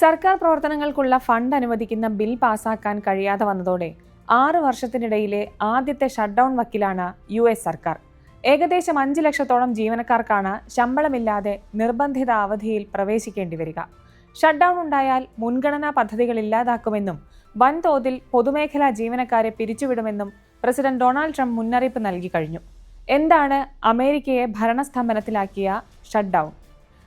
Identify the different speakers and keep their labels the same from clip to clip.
Speaker 1: സർക്കാർ പ്രവർത്തനങ്ങൾക്കുള്ള ഫണ്ട് അനുവദിക്കുന്ന ബിൽ പാസാക്കാൻ കഴിയാതെ വന്നതോടെ ആറ് വർഷത്തിനിടയിലെ ആദ്യത്തെ ഷട്ട്ഡൗൺ വക്കിലാണ് യു എസ് സർക്കാർ. ഏകദേശം അഞ്ച് ലക്ഷത്തോളം ജീവനക്കാർക്കാണ് ശമ്പളമില്ലാതെ നിർബന്ധിത അവധിയിൽ പ്രവേശിക്കേണ്ടി വരിക. ഷട്ട്ഡൗൺ ഉണ്ടായാൽ മുൻഗണനാ പദ്ധതികൾ ഇല്ലാതാക്കുമെന്നും വൻതോതിൽ പൊതുമേഖലാ ജീവനക്കാരെ പിരിച്ചുവിടുമെന്നും പ്രസിഡന്റ് ഡൊണാൾഡ് ട്രംപ് മുന്നറിയിപ്പ് നൽകി കഴിഞ്ഞു. എന്താണ് അമേരിക്കയെ ഭരണസ്തംഭനത്തിലാക്കിയ ഷട്ട്ഡൌൺ?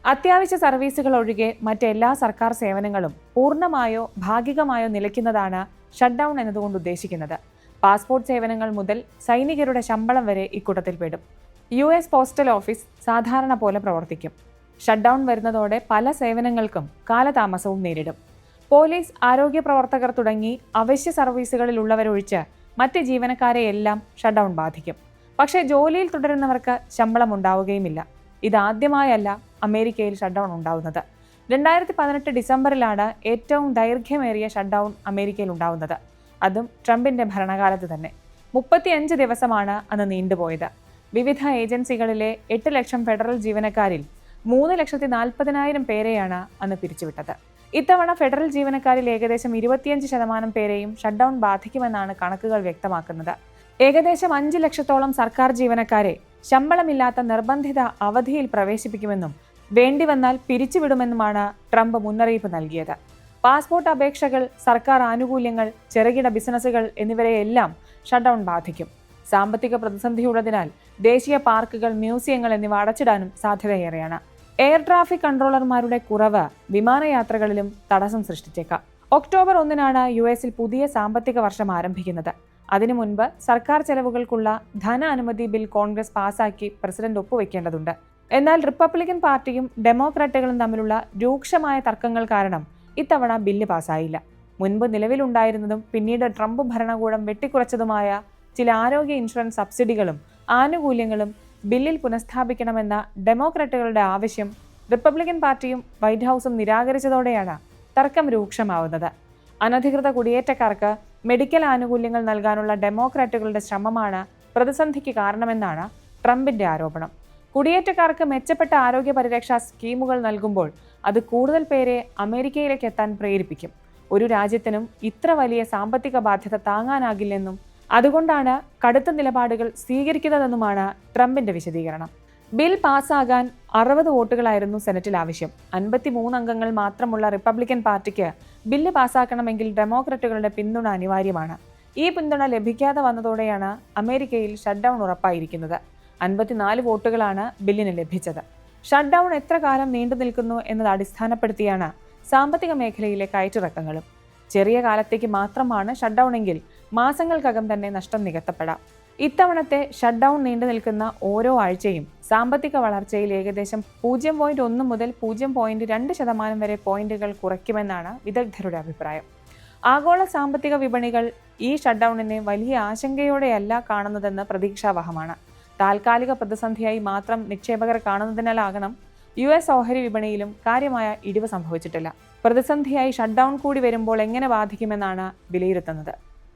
Speaker 1: അത്യാവശ്യ സർവീസുകൾ ഒഴികെ മറ്റെല്ലാ സർക്കാർ സേവനങ്ങളും പൂർണമായോ ഭാഗികമായോ നിലയ്ക്കുന്നതാണ് ഷട്ട്ഡൗൺ എന്നതുകൊണ്ട് ഉദ്ദേശിക്കുന്നത്. പാസ്പോർട്ട് സേവനങ്ങൾ മുതൽ സൈനികരുടെ ശമ്പളം വരെ ഇക്കൂട്ടത്തിൽ പെടും. യു എസ് പോസ്റ്റൽ ഓഫീസ് സാധാരണ പോലെ പ്രവർത്തിക്കും. ഷട്ട്ഡൗൺ വരുന്നതോടെ പല സേവനങ്ങൾക്കും കാലതാമസവും നേരിടും. പോലീസ് ആരോഗ്യ പ്രവർത്തകർ തുടങ്ങി അവശ്യ സർവീസുകളിലുള്ളവരൊഴിച്ച് മറ്റ് ജീവനക്കാരെ ജീവനക്കാരെയെല്ലാം ഷട്ട്ഡൗൺ ബാധിക്കും. പക്ഷേ ജോലിയിൽ തുടരുന്നവർക്ക് ശമ്പളം ഉണ്ടാവുകയുമില്ല. ഇതാദ്യമായല്ല അമേരിക്കയിൽ ഷട്ട്ഡൗൺ ഉണ്ടാവുന്നത്. രണ്ടായിരത്തി പതിനെട്ട് ഡിസംബറിലാണ് ഏറ്റവും ദൈർഘ്യമേറിയ ഷട്ട്ഡൗൺ അമേരിക്കയിൽ ഉണ്ടാവുന്നത്. അതും ട്രംപിന്റെ ഭരണകാലത്ത് തന്നെ. മുപ്പത്തിയഞ്ച് ദിവസമാണ് അന്ന് നീണ്ടുപോയത്. വിവിധ ഏജൻസികളിലെ എട്ട് ലക്ഷം ഫെഡറൽ ജീവനക്കാരിൽ മൂന്ന് ലക്ഷത്തി നാൽപ്പതിനായിരം പേരെയാണ് അന്ന് പിരിച്ചുവിട്ടത്. ഇത്തവണ ഫെഡറൽ ജീവനക്കാരിൽ ഏകദേശം ഇരുപത്തിയഞ്ച് ശതമാനം പേരെയും ഷട്ട്ഡൗൺ ബാധിക്കുമെന്നാണ് കണക്കുകൾ വ്യക്തമാക്കുന്നത്. ഏകദേശം അഞ്ച് ലക്ഷത്തോളം സർക്കാർ ജീവനക്കാരെ ശമ്പളമില്ലാത്ത നിർബന്ധിത അവധിയിൽ പ്രവേശിപ്പിക്കുമെന്നും വേണ്ടിവന്നാൽ പിരിച്ചുവിടുമെന്നുമാണ് ട്രംപ് മുന്നറിയിപ്പ് നൽകിയത്. പാസ്പോർട്ട് അപേക്ഷകൾ സർക്കാർ ആനുകൂല്യങ്ങൾ ചെറുകിട ബിസിനസ്സുകൾ എന്നിവരെയെല്ലാം ഷട്ട്ഡൗൺ ബാധിക്കും. സാമ്പത്തിക പ്രതിസന്ധിയുള്ളതിനാൽ ദേശീയ പാർക്കുകൾ മ്യൂസിയങ്ങൾ എന്നിവ അടച്ചിടാനും സാധ്യതയേറെയാണ്. എയർ ട്രാഫിക് കൺട്രോളർമാരുടെ കുറവ് വിമാനയാത്രകളിലും തടസ്സം സൃഷ്ടിച്ചേക്കാം. ഒക്ടോബർ ഒന്നിനാണ് യു എസിൽ പുതിയ സാമ്പത്തിക വർഷം ആരംഭിക്കുന്നത്. അതിനു മുൻപ് സർക്കാർ ചെലവുകൾക്കുള്ള ധന അനുമതി ബിൽ കോൺഗ്രസ് പാസാക്കി പ്രസിഡന്റ് ഒപ്പുവെക്കേണ്ടതുണ്ട്. എന്നാൽ റിപ്പബ്ലിക്കൻ പാർട്ടിയും ഡെമോക്രാറ്റുകളും തമ്മിലുള്ള രൂക്ഷമായ തർക്കങ്ങൾ കാരണം ഇത്തവണ ബില്ല് പാസ്സായില്ല. മുൻപ് നിലവിലുണ്ടായിരുന്നതും പിന്നീട് ട്രംപ് ഭരണകൂടം വെട്ടിക്കുറച്ചതുമായ ചില ആരോഗ്യ ഇൻഷുറൻസ് സബ്സിഡികളും ആനുകൂല്യങ്ങളും ബില്ലിൽ പുനഃസ്ഥാപിക്കണമെന്ന ഡെമോക്രാറ്റുകളുടെ ആവശ്യം റിപ്പബ്ലിക്കൻ പാർട്ടിയും വൈറ്റ് ഹൗസും നിരാകരിച്ചതോടെയാണ് തർക്കം രൂക്ഷമാവുന്നത്. അനധികൃത കുടിയേറ്റക്കാർക്ക് മെഡിക്കൽ ആനുകൂല്യങ്ങൾ നൽകാനുള്ള ഡെമോക്രാറ്റുകളുടെ ശ്രമമാണ് പ്രതിസന്ധിക്ക് കാരണമെന്നാണ് ട്രംപിന്റെ ആരോപണം. കുടിയേറ്റക്കാർക്ക് മെച്ചപ്പെട്ട ആരോഗ്യ പരിരക്ഷാ സ്കീമുകൾ നൽകുമ്പോൾ അത് കൂടുതൽ പേരെ അമേരിക്കയിലേക്ക് എത്താൻ പ്രേരിപ്പിക്കും. ഒരു രാജ്യത്തിനും ഇത്ര വലിയ സാമ്പത്തിക ബാധ്യത താങ്ങാനാകില്ലെന്നും അതുകൊണ്ടാണ് കടുത്ത നിലപാടുകൾ സ്വീകരിക്കുന്നതെന്നുമാണ് ട്രംപിന്റെ വിശദീകരണം. ബിൽ പാസ്സാകാൻ അറുപത് വോട്ടുകളായിരുന്നു സെനറ്റിൽ ആവശ്യം. അൻപത്തിമൂന്ന് അംഗങ്ങൾ മാത്രമുള്ള റിപ്പബ്ലിക്കൻ പാർട്ടിക്ക് ബില്ല് പാസ്സാക്കണമെങ്കിൽ ഡെമോക്രറ്റുകളുടെ പിന്തുണ അനിവാര്യമാണ്. ഈ പിന്തുണ ലഭിക്കാതെ വന്നതോടെയാണ് അമേരിക്കയിൽ ഷട്ട്ഡൌൺ ഉറപ്പായിരിക്കുന്നത്. അൻപത്തിനാല് വോട്ടുകളാണ് ബില്ലിന് ലഭിച്ചത്. ഷട്ട്ഡൌൺ എത്ര കാലം നീണ്ടു നിൽക്കുന്നു എന്നത് അടിസ്ഥാനപ്പെടുത്തിയാണ് സാമ്പത്തിക മേഖലയിലെ കയറ്റിറക്കങ്ങളും. ചെറിയ കാലത്തേക്ക് മാത്രമാണ് ഷട്ട്ഡൌണെങ്കിൽ മാസങ്ങൾക്കകം തന്നെ നഷ്ടം നികത്തപ്പെടാം. ഇത്തവണത്തെ ഷട്ട്ഡൌൺ നീണ്ടു നിൽക്കുന്ന ഓരോ ആഴ്ചയും സാമ്പത്തിക വളർച്ചയിൽ ഏകദേശം പൂജ്യം പോയിന്റ് ഒന്ന് മുതൽ പൂജ്യം പോയിന്റ് രണ്ട് ശതമാനം വരെ പോയിന്റുകൾ കുറയ്ക്കുമെന്നാണ് വിദഗ്ധരുടെ അഭിപ്രായം. ആഗോള സാമ്പത്തിക വിപണികൾ ഈ ഷട്ട്ഡൌണിനെ വലിയ ആശങ്കയോടെയല്ല കാണുന്നതെന്ന് പ്രതീക്ഷാവഹമാണ്. താൽക്കാലിക പ്രതിസന്ധിയായി മാത്രം നിക്ഷേപകർ കാണുന്നതിനാലാകണം യു എസ് ഓഹരി വിപണിയിലും കാര്യമായ ഇടിവ് സംഭവിച്ചിട്ടില്ല. പ്രതിസന്ധിയായി ഷട്ട്ഡൗൺ കൂടി വരുമ്പോൾ എങ്ങനെ ബാധിക്കുമെന്നാണ് വിലയിരുത്തുന്നത്.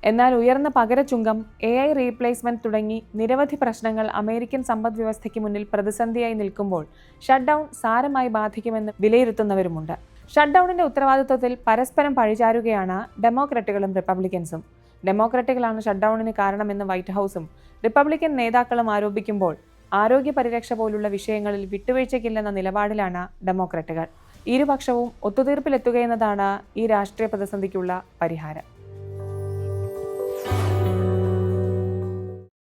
Speaker 1: എന്നാൽ ഉയർന്ന പകരച്ചുങ്കം എ ഐ റീപ്ലേസ്മെന്റ് തുടങ്ങി നിരവധി പ്രശ്നങ്ങൾ അമേരിക്കൻ സമ്പദ് വ്യവസ്ഥയ്ക്ക് മുന്നിൽ പ്രതിസന്ധിയായി നിൽക്കുമ്പോൾ ഷട്ട്ഡൌൺ സാരമായി ബാധിക്കുമെന്ന് വിലയിരുത്തുന്നവരുമുണ്ട്. ഷട്ട്ഡൌണിന്റെ ഉത്തരവാദിത്വത്തിൽ പരസ്പരം പഴിചാരുകയാണ് ഡെമോക്രാറ്റുകളും റിപ്പബ്ലിക്കൻസും. ഡെമോക്രറ്റുകളാണ് ഷട്ട്ഡൌണിന് കാരണമെന്ന് വൈറ്റ് ഹൗസും. റിപ്പബ്ലിക്കൻ നേതാക്കളും ആരോപിക്കുമ്പോൾ ആരോഗ്യ പരിരക്ഷ പോലുള്ള വിഷയങ്ങളിൽ വിട്ടുവീഴ്ചയ്ക്കില്ലെന്ന നിലപാടിലാണ് ഡെമോക്രറ്റുകൾ. ഇരുപക്ഷവും ഒത്തുതീർപ്പിലെത്തുകയെന്നതാണ് ഈ രാഷ്ട്രീയ പ്രതിസന്ധിക്കുള്ള പരിഹാരം.